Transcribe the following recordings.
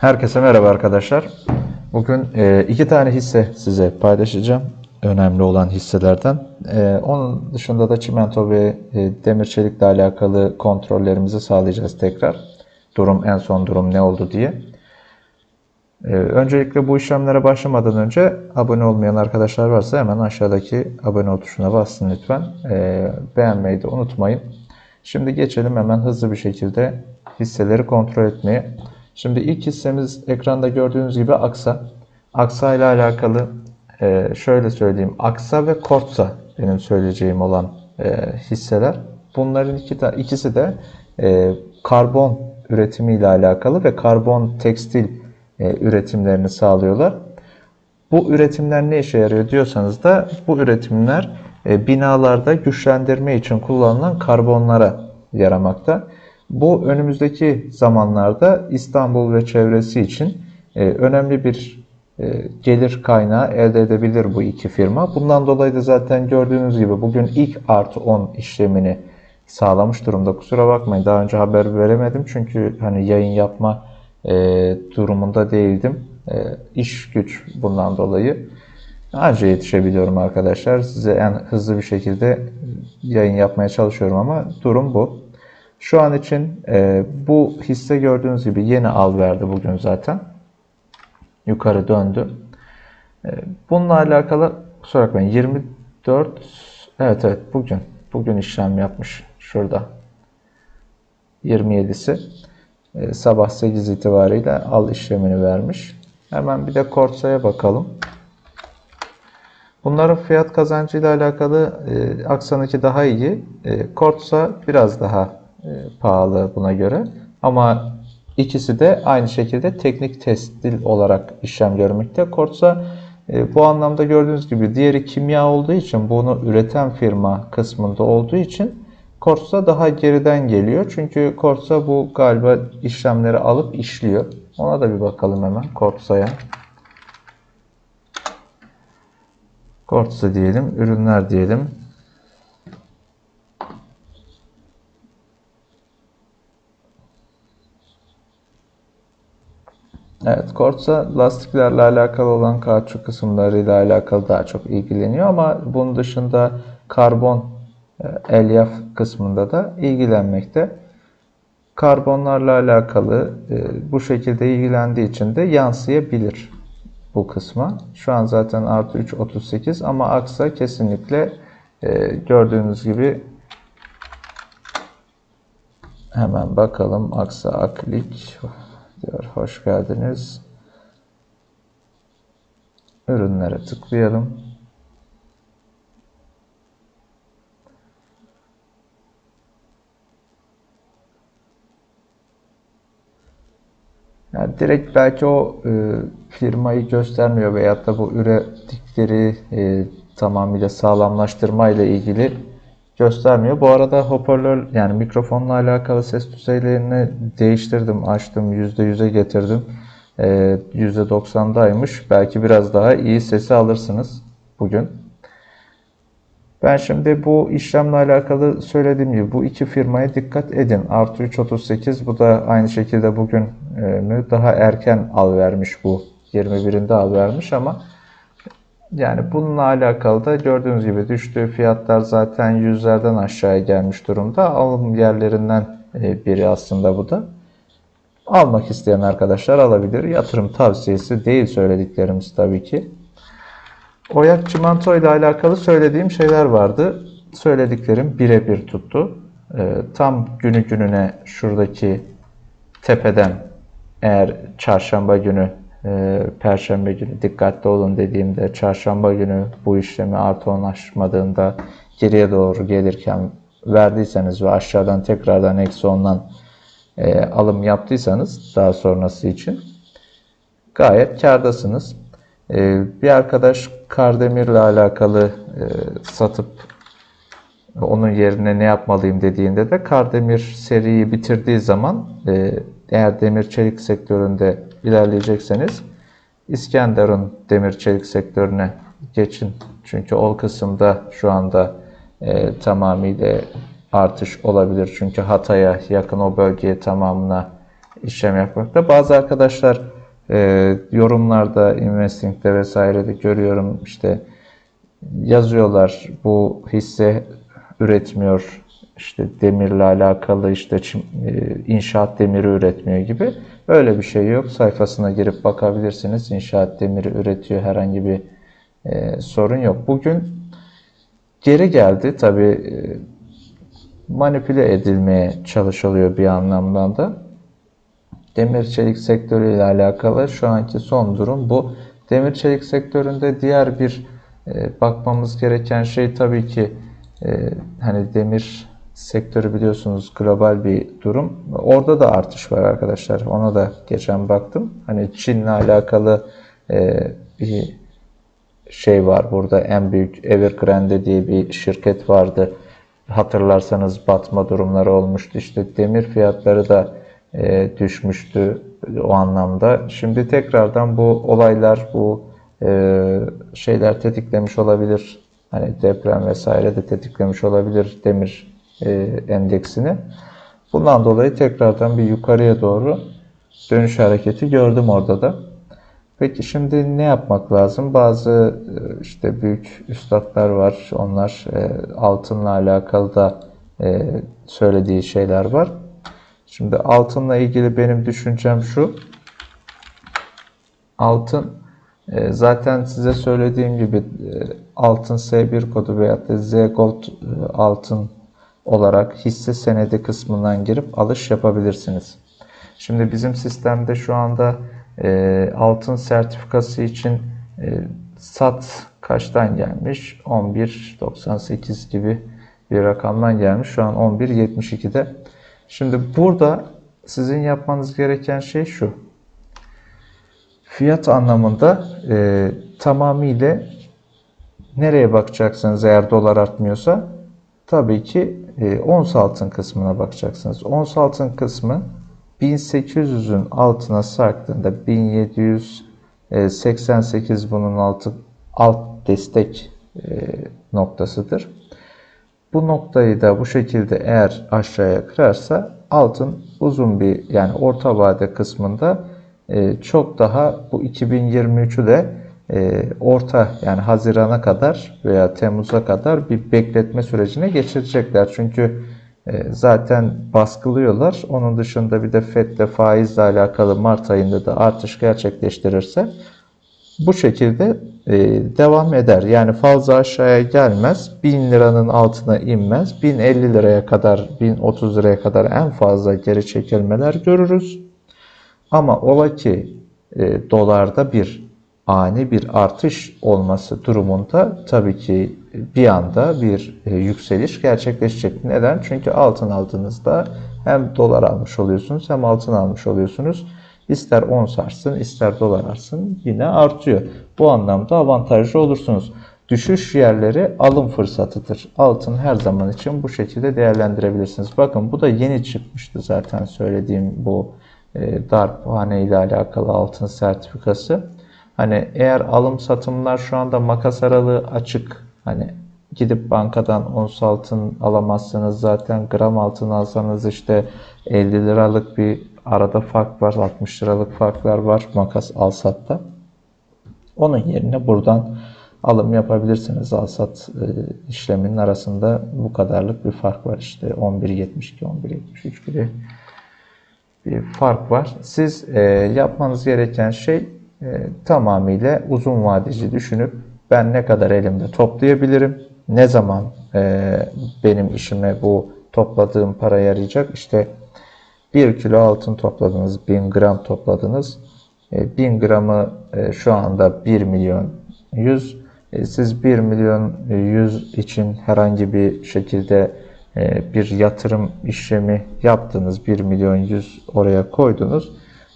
Herkese merhaba arkadaşlar. Bugün e, iki tane hisse size paylaşacağım. Önemli olan hisselerden. E, onun dışında da çimento ve e, demir çelikle alakalı kontrollerimizi sağlayacağız tekrar. Durum en son durum ne oldu diye. Öncelikle bu işlemlere başlamadan önce abone olmayan arkadaşlar varsa hemen aşağıdaki abone ol tuşuna bassın lütfen. Beğenmeyi de unutmayın. Şimdi geçelim hemen hızlı bir şekilde hisseleri kontrol etmeye. Şimdi ilk hissemiz ekranda gördüğünüz gibi Aksa. Aksa ile alakalı e, şöyle söyleyeyim. Aksa ve Kortsa benim söyleyeceğim olan e, hisseler. Bunların iki ta- ikisi de e, karbon üretimi ile alakalı ve karbon tekstil e, üretimlerini sağlıyorlar. Bu üretimler ne işe yarıyor diyorsanız da bu üretimler e, binalarda güçlendirme için kullanılan karbonlara yaramakta. Bu önümüzdeki zamanlarda İstanbul ve çevresi için e, önemli bir e, gelir kaynağı elde edebilir bu iki firma. Bundan dolayı da zaten gördüğünüz gibi bugün ilk artı 10 işlemini sağlamış durumda. Kusura bakmayın daha önce haber veremedim çünkü hani yayın yapma e, durumunda değildim. E, iş güç bundan dolayı. Anca yetişebiliyorum arkadaşlar. Size en hızlı bir şekilde yayın yapmaya çalışıyorum ama durum bu. Şu an için e, bu hisse gördüğünüz gibi yeni al verdi bugün zaten. Yukarı döndü. E, bununla alakalı kusura bakmayın 24 evet evet bugün bugün işlem yapmış şurada 27'si e, sabah 8 itibariyle al işlemini vermiş. Hemen bir de Korsa'ya bakalım. Bunların fiyat kazancıyla alakalı e, Aksa'nınki daha iyi. E, Kortsa biraz daha pahalı buna göre. Ama ikisi de aynı şekilde teknik testil olarak işlem görmekte. Kortsa e, bu anlamda gördüğünüz gibi diğeri kimya olduğu için bunu üreten firma kısmında olduğu için Kortsa daha geriden geliyor. Çünkü Kortsa bu galiba işlemleri alıp işliyor. Ona da bir bakalım hemen Kortsa'ya. Kortsa diyelim, ürünler diyelim. Evet, Kortsa lastiklerle alakalı olan kauçuk kısımlarıyla alakalı daha çok ilgileniyor ama bunun dışında karbon e, elyaf kısmında da ilgilenmekte. Karbonlarla alakalı e, bu şekilde ilgilendiği için de yansıyabilir bu kısma. Şu an zaten artı 3.38 ama aksa kesinlikle e, gördüğünüz gibi hemen bakalım aksa aklik diyor. Hoş geldiniz. Ürünlere tıklayalım. Yani direkt belki o e, firmayı göstermiyor veyahut da bu ürettikleri e, tamamıyla sağlamlaştırma ile ilgili göstermiyor. Bu arada hoparlör yani mikrofonla alakalı ses düzeylerini değiştirdim, açtım, %100'e getirdim. E, %90'daymış. Belki biraz daha iyi sesi alırsınız bugün. Ben şimdi bu işlemle alakalı söylediğim gibi bu iki firmaya dikkat edin. Artı 3.38 bu da aynı şekilde bugün daha erken al vermiş bu. 21'inde al vermiş ama yani bununla alakalı da gördüğünüz gibi düştüğü fiyatlar zaten yüzlerden aşağıya gelmiş durumda. Alım yerlerinden e, biri aslında bu da. Almak isteyen arkadaşlar alabilir. Yatırım tavsiyesi değil söylediklerimiz tabii ki. Oyak çimento ile alakalı söylediğim şeyler vardı. Söylediklerim birebir tuttu. Ee, tam günü gününe şuradaki tepeden eğer çarşamba günü, e, perşembe günü dikkatli olun dediğimde çarşamba günü bu işlemi artı 10 aşmadığında geriye doğru gelirken verdiyseniz ve aşağıdan tekrardan eksi 10'dan e, alım yaptıysanız daha sonrası için gayet kârdasınız. Ee, bir arkadaş Kardemir'le alakalı e, satıp onun yerine ne yapmalıyım dediğinde de Kardemir seriyi bitirdiği zaman e, eğer demir çelik sektöründe ilerleyecekseniz İskenderun demir çelik sektörüne geçin. Çünkü o kısımda şu anda e, tamamıyla artış olabilir. Çünkü Hatay'a yakın o bölgeye tamamına işlem yapmakta. Bazı arkadaşlar e, yorumlarda, investing'de vesairede görüyorum işte yazıyorlar bu hisse üretmiyor işte demirle alakalı işte e, inşaat demiri üretmiyor gibi öyle bir şey yok. Sayfasına girip bakabilirsiniz. İnşaat demiri üretiyor herhangi bir e, sorun yok. Bugün geri geldi tabii e, manipüle edilmeye çalışılıyor bir anlamdan da. Demir çelik sektörüyle alakalı şu anki son durum bu. Demir çelik sektöründe diğer bir e, bakmamız gereken şey tabii ki e, hani demir sektörü biliyorsunuz global bir durum. Orada da artış var arkadaşlar. Ona da geçen baktım. Hani Çin'le alakalı e, bir şey var burada en büyük Evergrande diye bir şirket vardı. Hatırlarsanız batma durumları olmuştu. İşte demir fiyatları da e, düşmüştü o anlamda. Şimdi tekrardan bu olaylar, bu e, şeyler tetiklemiş olabilir. Hani deprem vesaire de tetiklemiş olabilir demir endeksini. Bundan dolayı tekrardan bir yukarıya doğru dönüş hareketi gördüm orada da. Peki şimdi ne yapmak lazım? Bazı e, işte büyük üstadlar var. Onlar e, altınla alakalı da e, söylediği şeyler var. Şimdi altınla ilgili benim düşüncem şu. Altın e, zaten size söylediğim gibi e, altın S1 kodu veyahut da Z Gold e, altın olarak hisse senedi kısmından girip alış yapabilirsiniz. Şimdi bizim sistemde şu anda e, altın sertifikası için e, sat kaçtan gelmiş? 11.98 gibi bir rakamdan gelmiş. Şu an 11.72'de. Şimdi burada sizin yapmanız gereken şey şu. Fiyat anlamında e, tamamıyla nereye bakacaksınız eğer dolar artmıyorsa? Tabii ki e, ons altın kısmına bakacaksınız. Ons altın kısmı 1800'ün altına sarktığında 1788 bunun altı alt destek e, noktasıdır. Bu noktayı da bu şekilde eğer aşağıya kırarsa altın uzun bir yani orta vade kısmında e, çok daha bu 2023'ü de e, orta yani Haziran'a kadar veya Temmuz'a kadar bir bekletme sürecine geçirecekler. Çünkü e, zaten baskılıyorlar. Onun dışında bir de FED'le faizle alakalı Mart ayında da artış gerçekleştirirse bu şekilde e, devam eder. Yani fazla aşağıya gelmez. 1000 liranın altına inmez. 1050 liraya kadar, 1030 liraya kadar en fazla geri çekilmeler görürüz. Ama ola ki e, dolarda bir ani bir artış olması durumunda tabii ki bir anda bir e, yükseliş gerçekleşecek. Neden? Çünkü altın aldığınızda hem dolar almış oluyorsunuz hem altın almış oluyorsunuz. İster ons artsın ister dolar artsın yine artıyor. Bu anlamda avantajlı olursunuz. Düşüş yerleri alım fırsatıdır. Altın her zaman için bu şekilde değerlendirebilirsiniz. Bakın bu da yeni çıkmıştı zaten söylediğim bu e, darphane ile alakalı altın sertifikası. Hani eğer alım satımlar şu anda makas aralığı açık. Hani gidip bankadan ons altın alamazsınız zaten gram altın alsanız işte 50 liralık bir arada fark var 60 liralık farklar var makas alsatta. Onun yerine buradan alım yapabilirsiniz. Alsat e, işleminin arasında bu kadarlık bir fark var işte 11.72 11.73 gibi bir fark var. Siz e, yapmanız gereken şey tamamıyla uzun vadeci düşünüp ben ne kadar elimde toplayabilirim, ne zaman e, benim işime bu topladığım para yarayacak. İşte 1 kilo altın topladınız, 1000 gram topladınız. E, 1000 gramı e, şu anda 1 milyon 100. E, siz 1 milyon 100 için herhangi bir şekilde e, bir yatırım işlemi yaptınız. 1 milyon 100 oraya koydunuz.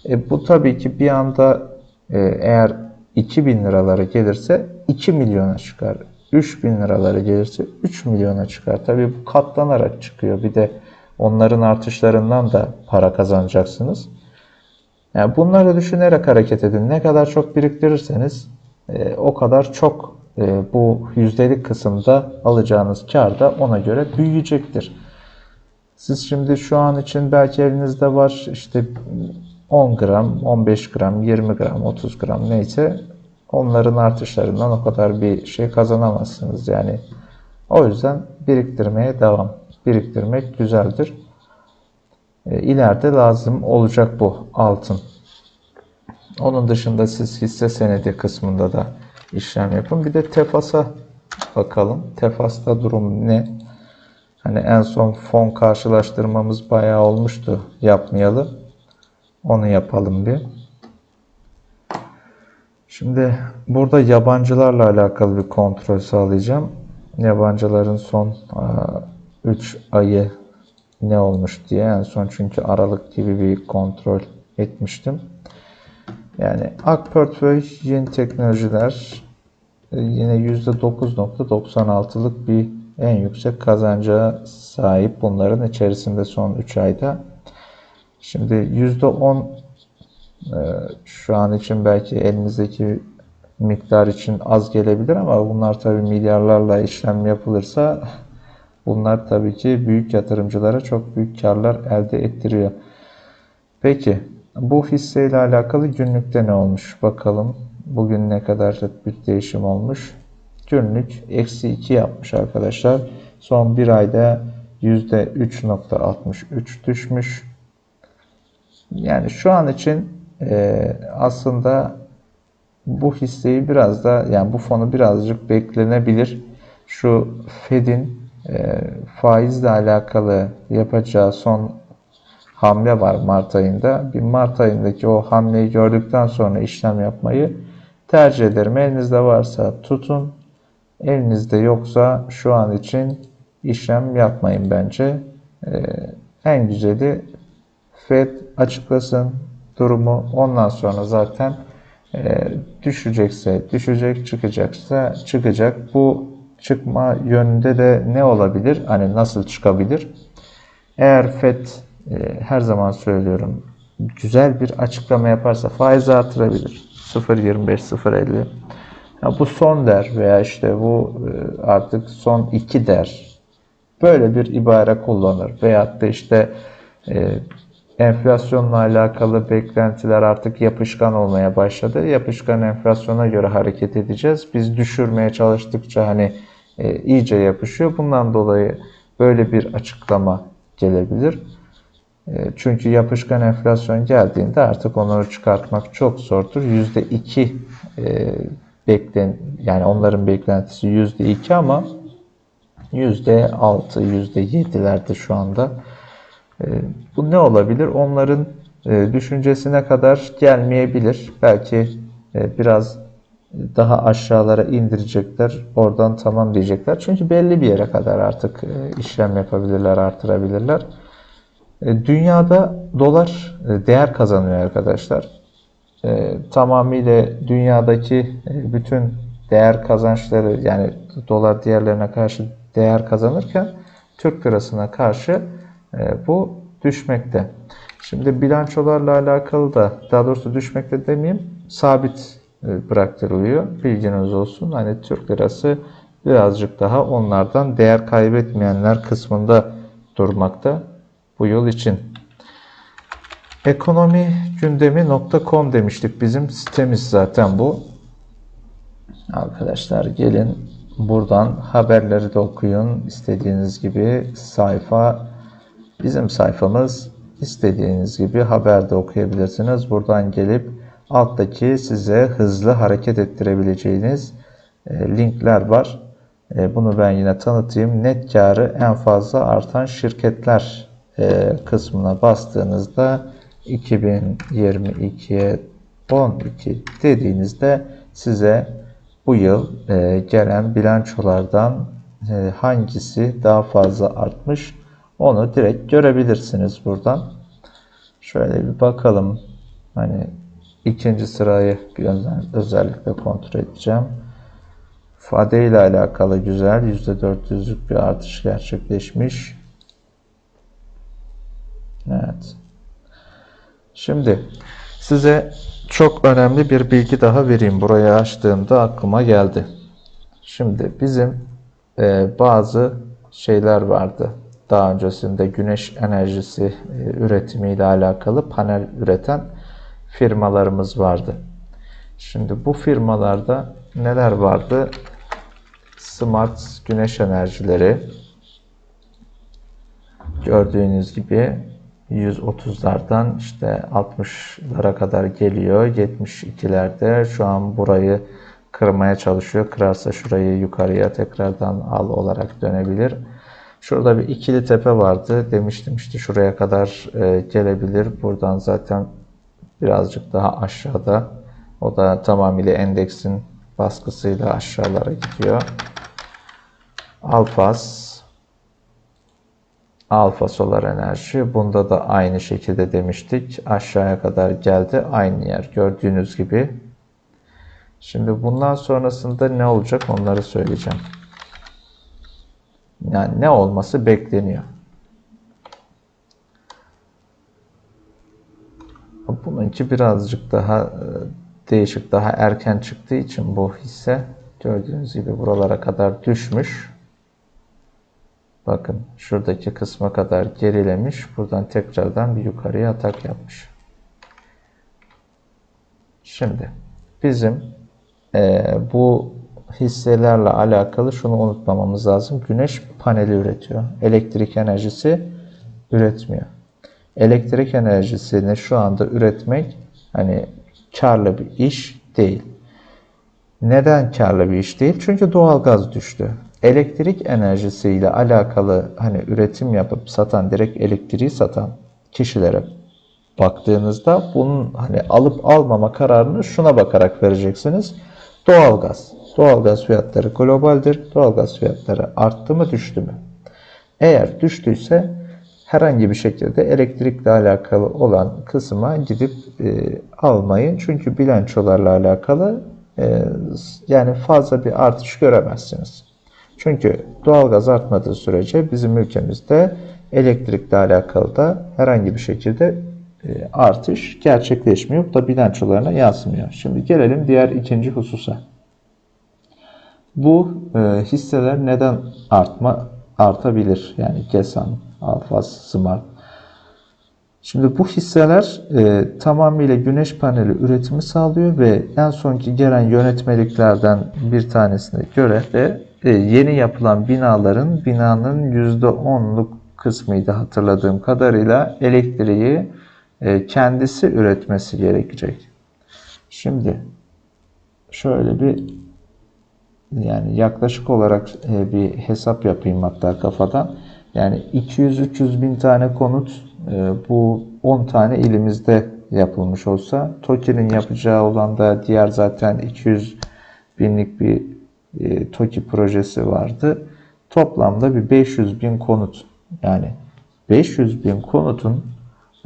E, bu tabii ki bir anda eğer 2000 liraları gelirse 2 milyona çıkar. 3000 liraları gelirse 3 milyona çıkar. Tabii bu katlanarak çıkıyor. Bir de onların artışlarından da para kazanacaksınız. Yani bunları düşünerek hareket edin. Ne kadar çok biriktirirseniz e, o kadar çok e, bu yüzdelik kısımda alacağınız kar da ona göre büyüyecektir. Siz şimdi şu an için belki elinizde var işte 10 gram, 15 gram, 20 gram, 30 gram neyse onların artışlarından o kadar bir şey kazanamazsınız. Yani o yüzden biriktirmeye devam. Biriktirmek güzeldir. E, ileride lazım olacak bu altın. Onun dışında siz hisse senedi kısmında da işlem yapın. Bir de Tefas'a bakalım. Tefas'ta durum ne? Hani en son fon karşılaştırmamız bayağı olmuştu yapmayalı. Onu yapalım bir. Şimdi burada yabancılarla alakalı bir kontrol sağlayacağım. Yabancıların son 3 ayı ne olmuş diye en son çünkü Aralık gibi bir kontrol etmiştim. Yani AK Portföy yeni teknolojiler yine %9.96'lık bir en yüksek kazanca sahip bunların içerisinde son 3 ayda. Şimdi %10 e, şu an için belki elinizdeki miktar için az gelebilir ama bunlar tabii milyarlarla işlem yapılırsa bunlar tabii ki büyük yatırımcılara çok büyük karlar elde ettiriyor. Peki bu hisseyle alakalı günlükte ne olmuş? Bakalım bugün ne kadar bir değişim olmuş? Günlük eksi 2 yapmış arkadaşlar. Son bir ayda %3.63 düşmüş. Yani şu an için e, aslında bu hisseyi biraz da yani bu fonu birazcık beklenebilir. Şu Fed'in e, faizle alakalı yapacağı son hamle var Mart ayında. Bir Mart ayındaki o hamleyi gördükten sonra işlem yapmayı tercih ederim. Elinizde varsa tutun. Elinizde yoksa şu an için işlem yapmayın bence. Ee, en güzeli Fed açıklasın durumu. Ondan sonra zaten e, düşecekse düşecek, çıkacaksa çıkacak. Bu çıkma yönünde de ne olabilir? Hani nasıl çıkabilir? Eğer Fed e, her zaman söylüyorum güzel bir açıklama yaparsa faizi artırabilir. 0.25, 0.50. Ya bu son der veya işte bu e, artık son iki der. Böyle bir ibare kullanır. Veyahut da işte e, enflasyonla alakalı beklentiler artık yapışkan olmaya başladı. Yapışkan enflasyona göre hareket edeceğiz. Biz düşürmeye çalıştıkça hani e, iyice yapışıyor. Bundan dolayı böyle bir açıklama gelebilir. E, çünkü yapışkan enflasyon geldiğinde artık onları çıkartmak çok zordur. %2 e, beklen yani onların beklentisi %2 ama %6, %7'lerde şu anda. E, bu ne olabilir? Onların düşüncesine kadar gelmeyebilir. Belki biraz daha aşağılara indirecekler. Oradan tamam diyecekler. Çünkü belli bir yere kadar artık işlem yapabilirler, artırabilirler. E, dünyada dolar e, değer kazanıyor arkadaşlar. E, tamamıyla dünyadaki bütün değer kazançları yani dolar diğerlerine karşı değer kazanırken Türk lirasına karşı bu düşmekte. Şimdi bilançolarla alakalı da daha doğrusu düşmekte demeyeyim sabit bıraktırılıyor. Bilginiz olsun. Hani Türk lirası birazcık daha onlardan değer kaybetmeyenler kısmında durmakta bu yıl için. Ekonomi gündemi.com demiştik. Bizim sitemiz zaten bu. Arkadaşlar gelin buradan haberleri de okuyun. İstediğiniz gibi sayfa bizim sayfamız. İstediğiniz gibi haber de okuyabilirsiniz. Buradan gelip alttaki size hızlı hareket ettirebileceğiniz e, linkler var. E, bunu ben yine tanıtayım. Net karı en fazla artan şirketler e, kısmına bastığınızda 2022'ye 12 dediğinizde size bu yıl gelen bilançolardan hangisi daha fazla artmış onu direkt görebilirsiniz buradan. Şöyle bir bakalım. Hani ikinci sırayı özellikle kontrol edeceğim. Fade ile alakalı güzel %400'lük bir artış gerçekleşmiş. Evet. Şimdi size çok önemli bir bilgi daha vereyim. Burayı açtığımda aklıma geldi. Şimdi bizim e, bazı şeyler vardı. Daha öncesinde güneş enerjisi e, üretimiyle alakalı panel üreten firmalarımız vardı. Şimdi bu firmalarda neler vardı? Smart güneş enerjileri. Gördüğünüz gibi 130'lardan işte 60'lara kadar geliyor. 72'lerde şu an burayı kırmaya çalışıyor. Kırarsa şurayı yukarıya tekrardan al olarak dönebilir. Şurada bir ikili tepe vardı. Demiştim işte şuraya kadar e, gelebilir. Buradan zaten birazcık daha aşağıda. O da tamamıyla endeksin baskısıyla aşağılara gidiyor. Alfas Alfa solar enerji. Bunda da aynı şekilde demiştik. Aşağıya kadar geldi. Aynı yer. Gördüğünüz gibi. Şimdi bundan sonrasında ne olacak onları söyleyeceğim. Yani ne olması bekleniyor. Bununki birazcık daha e, değişik, daha erken çıktığı için bu hisse gördüğünüz gibi buralara kadar düşmüş. Bakın şuradaki kısma kadar gerilemiş. Buradan tekrardan bir yukarıya atak yapmış. Şimdi bizim e, bu hisselerle alakalı şunu unutmamamız lazım. Güneş paneli üretiyor. Elektrik enerjisi üretmiyor. Elektrik enerjisini şu anda üretmek hani karlı bir iş değil. Neden karlı bir iş değil? Çünkü doğalgaz düştü. Elektrik enerjisiyle alakalı hani üretim yapıp satan, direkt elektriği satan kişilere baktığınızda bunun hani alıp almama kararını şuna bakarak vereceksiniz. Doğalgaz. Doğalgaz fiyatları globaldir. Doğalgaz fiyatları arttı mı düştü mü? Eğer düştüyse herhangi bir şekilde elektrikle alakalı olan kısma gidip e, almayın. Çünkü bilançolarla alakalı e, yani fazla bir artış göremezsiniz. Çünkü doğalgaz artmadığı sürece bizim ülkemizde elektrikle alakalı da herhangi bir şekilde e, artış gerçekleşmiyor. Bu da bilançolarına yansımıyor. Şimdi gelelim diğer ikinci hususa. Bu e, hisseler neden artma artabilir? Yani Gesan, Alfas, Smart. Şimdi bu hisseler e, tamamıyla güneş paneli üretimi sağlıyor ve en sonki gelen yönetmeliklerden bir tanesine göre de e, yeni yapılan binaların binanın %10'luk kısmıydı hatırladığım kadarıyla elektriği e, kendisi üretmesi gerekecek. Şimdi şöyle bir yani yaklaşık olarak e, bir hesap yapayım hatta kafadan. Yani 200-300 bin tane konut bu 10 tane ilimizde yapılmış olsa TOKİ'nin yapacağı olan da diğer zaten 200 binlik bir e, TOKİ projesi vardı. Toplamda bir 500 bin konut yani 500 bin konutun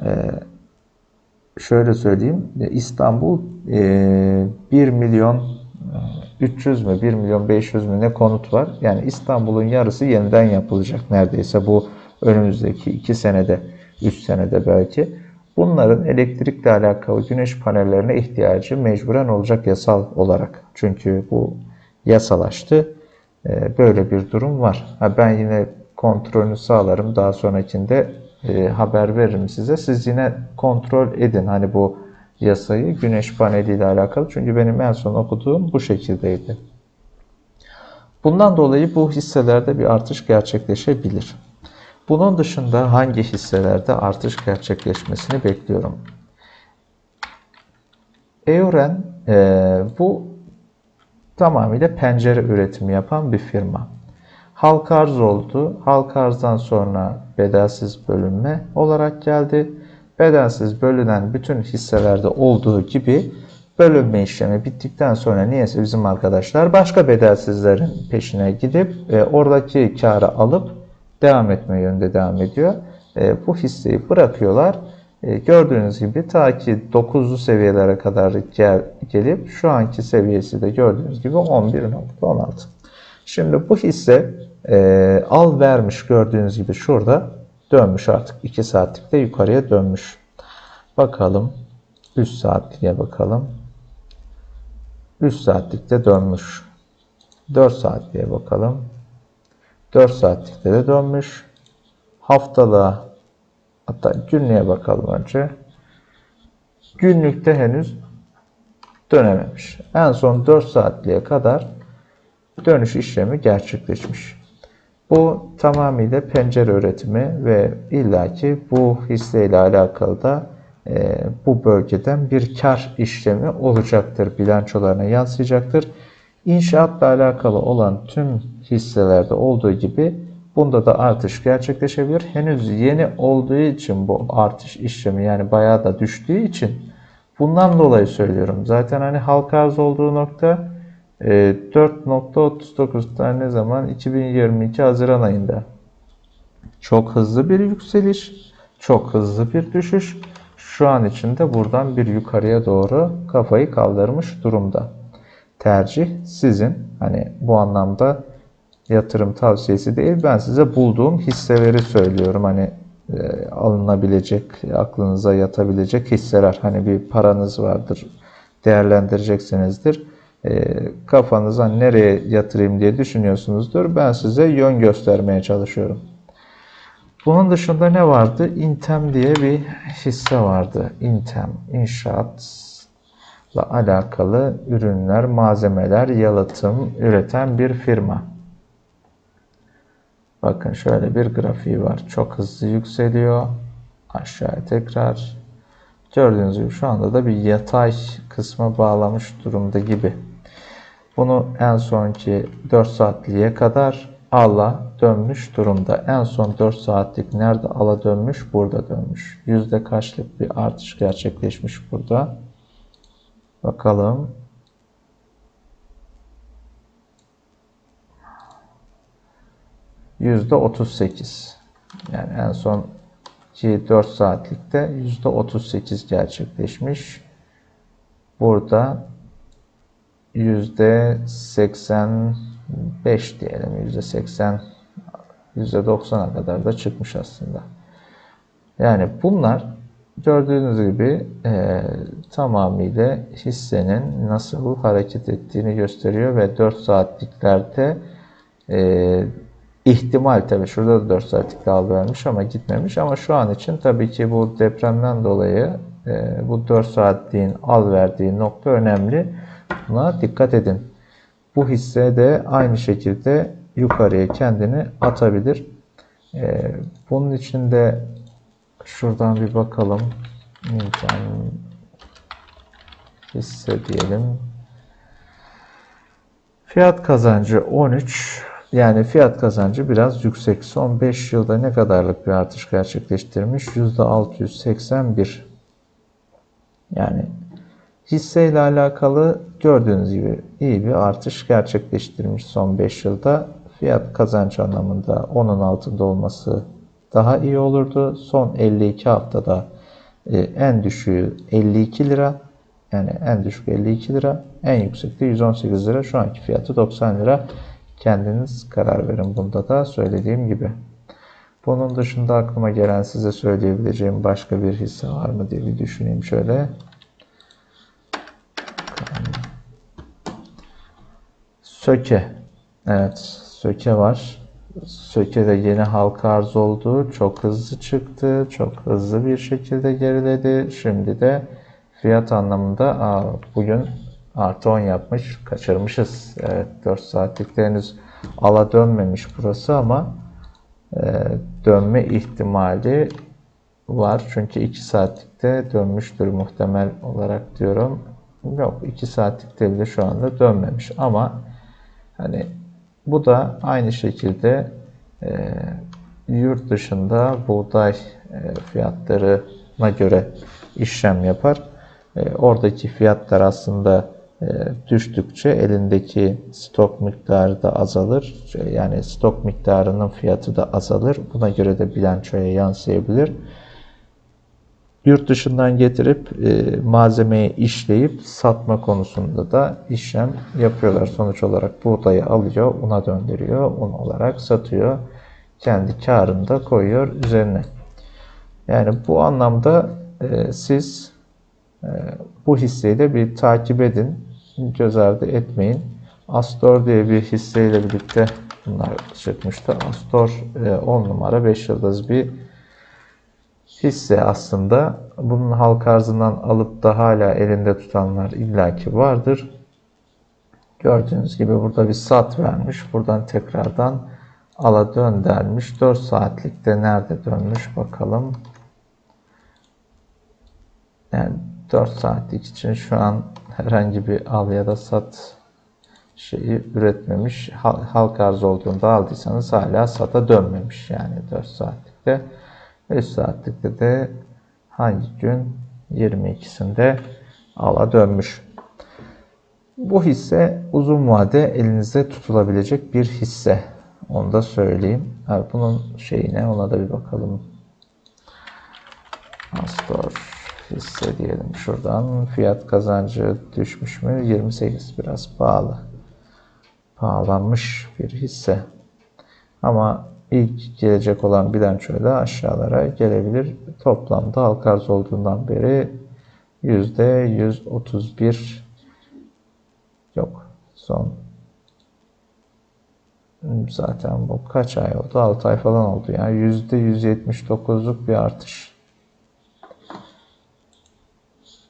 e, şöyle söyleyeyim İstanbul e, 1 milyon 300 mü 1 milyon 500 mü ne konut var. Yani İstanbul'un yarısı yeniden yapılacak neredeyse bu önümüzdeki 2 senede 3 senede belki. Bunların elektrikle alakalı güneş panellerine ihtiyacı mecburen olacak yasal olarak. Çünkü bu yasalaştı. Ee, böyle bir durum var. ben yine kontrolünü sağlarım. Daha sonrakinde e, haber veririm size. Siz yine kontrol edin. Hani bu yasayı güneş paneliyle alakalı. Çünkü benim en son okuduğum bu şekildeydi. Bundan dolayı bu hisselerde bir artış gerçekleşebilir. Bunun dışında hangi hisselerde artış gerçekleşmesini bekliyorum? Euren e, bu tamamıyla pencere üretimi yapan bir firma. Halk arz oldu. Halk arzdan sonra bedelsiz bölünme olarak geldi. Bedelsiz bölünen bütün hisselerde olduğu gibi bölünme işlemi bittikten sonra niyeyse bizim arkadaşlar başka bedelsizlerin peşine gidip e, oradaki karı alıp devam etme yönünde devam ediyor. E, bu hisseyi bırakıyorlar. E, gördüğünüz gibi ta ki 9'lu seviyelere kadar gel, gelip şu anki seviyesi de gördüğünüz gibi 11.16. Şimdi bu hisse e, al vermiş gördüğünüz gibi şurada dönmüş artık 2 saatlikte yukarıya dönmüş. Bakalım 3 saatliğe bakalım. 3 saatlikte dönmüş. 4 saatliğe bakalım. 4 saatlikte de dönmüş. Haftalığa hatta günlüğe bakalım önce. günlükte henüz dönememiş. En son 4 saatliğe kadar dönüş işlemi gerçekleşmiş. Bu tamamıyla pencere üretimi ve illaki bu hisseyle alakalı da e, bu bölgeden bir kar işlemi olacaktır. Bilançolarına yansıyacaktır. İnşaatla alakalı olan tüm hisselerde olduğu gibi bunda da artış gerçekleşebilir. Henüz yeni olduğu için bu artış işlemi yani bayağı da düştüğü için bundan dolayı söylüyorum. Zaten hani halka arz olduğu nokta e, 4.39 tane ne zaman 2022 Haziran ayında. Çok hızlı bir yükseliş, çok hızlı bir düşüş. Şu an içinde buradan bir yukarıya doğru kafayı kaldırmış durumda. Tercih sizin. Hani bu anlamda yatırım tavsiyesi değil. Ben size bulduğum hisseleri söylüyorum. Hani e, alınabilecek, aklınıza yatabilecek hisseler. Hani bir paranız vardır, değerlendireceksinizdir. E, kafanıza nereye yatırayım diye düşünüyorsunuzdur. Ben size yön göstermeye çalışıyorum. Bunun dışında ne vardı? Intem diye bir hisse vardı. Intem, inşaatla alakalı ürünler, malzemeler, yalıtım üreten bir firma. Bakın şöyle bir grafiği var. Çok hızlı yükseliyor. Aşağıya tekrar. Gördüğünüz gibi şu anda da bir yatay kısma bağlamış durumda gibi. Bunu en sonki 4 saatliğe kadar ala dönmüş durumda. En son 4 saatlik nerede ala dönmüş? Burada dönmüş. Yüzde kaçlık bir artış gerçekleşmiş burada. Bakalım. Yüzde 38. Yani en son ki 4 saatlikte yüzde 38 gerçekleşmiş. Burada yüzde 85 diyelim yüzde 80 yüzde 90'a kadar da çıkmış aslında. Yani bunlar gördüğünüz gibi e, tamamıyla hissenin nasıl hareket ettiğini gösteriyor ve 4 saatliklerde e, ihtimal tabi şurada da 4 saatlik daha vermiş ama gitmemiş ama şu an için tabii ki bu depremden dolayı e, bu 4 saatliğin al verdiği nokta önemli. Buna dikkat edin. Bu hisse de aynı şekilde yukarıya kendini atabilir. E, bunun için de şuradan bir bakalım. İmkan hisse diyelim. Fiyat kazancı 13. Yani fiyat kazancı biraz yüksek. Son 5 yılda ne kadarlık bir artış gerçekleştirmiş? %681. Yani hisseyle alakalı gördüğünüz gibi iyi bir artış gerçekleştirmiş son 5 yılda. Fiyat kazancı anlamında onun altında olması daha iyi olurdu. Son 52 haftada e, en düşüğü 52 lira. Yani en düşük 52 lira. En yüksekte 118 lira. Şu anki fiyatı 90 lira. Kendiniz karar verin bunda da söylediğim gibi. Bunun dışında aklıma gelen size söyleyebileceğim başka bir hisse var mı diye bir düşüneyim şöyle. Söke. Evet, Söke var. Söke de yeni halka arz oldu. Çok hızlı çıktı. Çok hızlı bir şekilde geriledi. Şimdi de fiyat anlamında aa, bugün artı 10 yapmış. Kaçırmışız. Evet 4 saatlikte henüz ala dönmemiş burası ama e, dönme ihtimali var. Çünkü 2 saatlikte dönmüştür muhtemel olarak diyorum. Yok 2 saatlikte bile şu anda dönmemiş ama hani bu da aynı şekilde e, yurt dışında buğday e, fiyatlarına göre işlem yapar. E, oradaki fiyatlar aslında e, düştükçe elindeki stok miktarı da azalır. Yani stok miktarının fiyatı da azalır. Buna göre de bilançoya yansıyabilir. Yurt dışından getirip e, malzemeyi işleyip satma konusunda da işlem yapıyorlar. Sonuç olarak buğdayı alıyor, una döndürüyor, un olarak satıyor. Kendi karını da koyuyor üzerine. Yani bu anlamda e, siz e, bu hisseyi de bir takip edin. Göz ardı etmeyin. Astor diye bir hisseyle birlikte bunlar çıkmıştı. Astor 10 numara 5 yıldız bir hisse aslında bunun halka arzından alıp da hala elinde tutanlar illaki vardır. Gördüğünüz gibi burada bir sat vermiş. Buradan tekrardan ala dön dermiş. 4 saatlikte nerede dönmüş bakalım. Yani 4 saatlik için şu an herhangi bir al ya da sat şeyi üretmemiş. Hal- Halk arz olduğunda aldıysanız hala sata dönmemiş yani 4 saatlikte. 5 saatlikte de hangi gün 22'sinde ala dönmüş. Bu hisse uzun vade elinizde tutulabilecek bir hisse. Onu da söyleyeyim. Ha, bunun şeyine ona da bir bakalım. Astor hisse diyelim şuradan. Fiyat kazancı düşmüş mü? 28 biraz pahalı. Pahalanmış bir hisse. Ama ilk gelecek olan bilançoya da aşağılara gelebilir. Toplamda halka arz olduğundan beri %131 yok. Son zaten bu kaç ay oldu? 6 ay falan oldu. Yani %179'luk bir artış.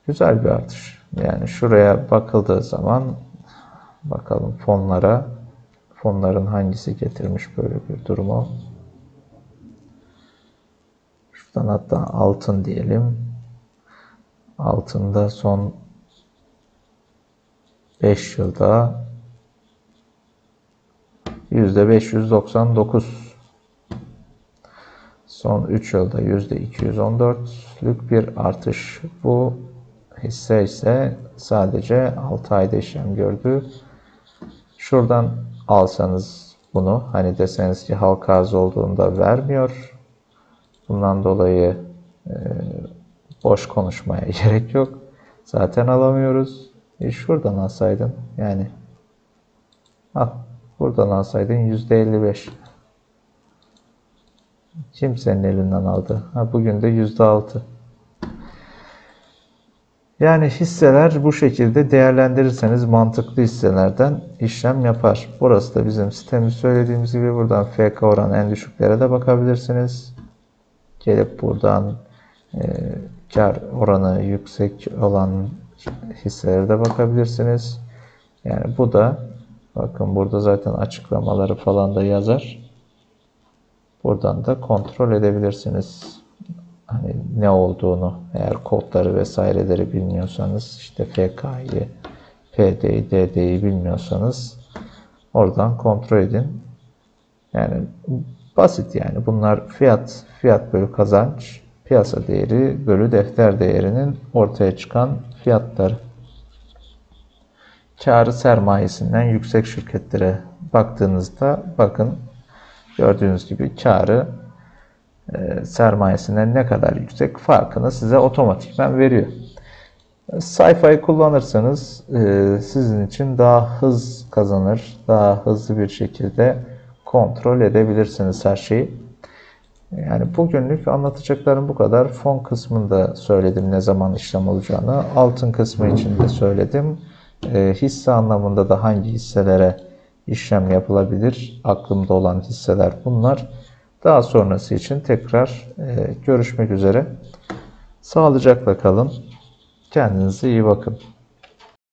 Güzel bir artış. Yani şuraya bakıldığı zaman bakalım fonlara fonların hangisi getirmiş böyle bir durumu. Şuradan hatta altın diyelim. Altında son 5 yılda %599 son 3 yılda %214'lük bir artış. Bu hisse ise sadece 6 ayda işlem gördü. Şuradan alsanız bunu hani deseniz ki halka arz olduğunda vermiyor. Bundan dolayı e, boş konuşmaya gerek yok. Zaten alamıyoruz. E şuradan alsaydın yani al buradan alsaydın %55 kimsenin elinden aldı. Ha, bugün de %6 yani hisseler bu şekilde değerlendirirseniz mantıklı hisselerden işlem yapar. Burası da bizim sitemiz söylediğimiz gibi buradan FK oran en düşüklere de bakabilirsiniz. Gelip buradan e, kar oranı yüksek olan hisselere de bakabilirsiniz. Yani bu da bakın burada zaten açıklamaları falan da yazar. Buradan da kontrol edebilirsiniz hani ne olduğunu eğer kodları vesaireleri bilmiyorsanız işte FK'yı, PD'yi, DD'yi bilmiyorsanız oradan kontrol edin. Yani basit yani bunlar fiyat, fiyat bölü kazanç, piyasa değeri bölü defter değerinin ortaya çıkan fiyatları. Karı sermayesinden yüksek şirketlere baktığınızda bakın gördüğünüz gibi karı sermayesinden ne kadar yüksek farkını size otomatikman veriyor. Sayfayı kullanırsanız e, sizin için daha hız kazanır, daha hızlı bir şekilde kontrol edebilirsiniz her şeyi. Yani bugünlük anlatacaklarım bu kadar. Fon kısmında söyledim ne zaman işlem olacağını. Altın kısmı için de söyledim. E, hisse anlamında da hangi hisselere işlem yapılabilir? Aklımda olan hisseler bunlar. Daha sonrası için tekrar e, görüşmek üzere. Sağlıcakla kalın. Kendinize iyi bakın.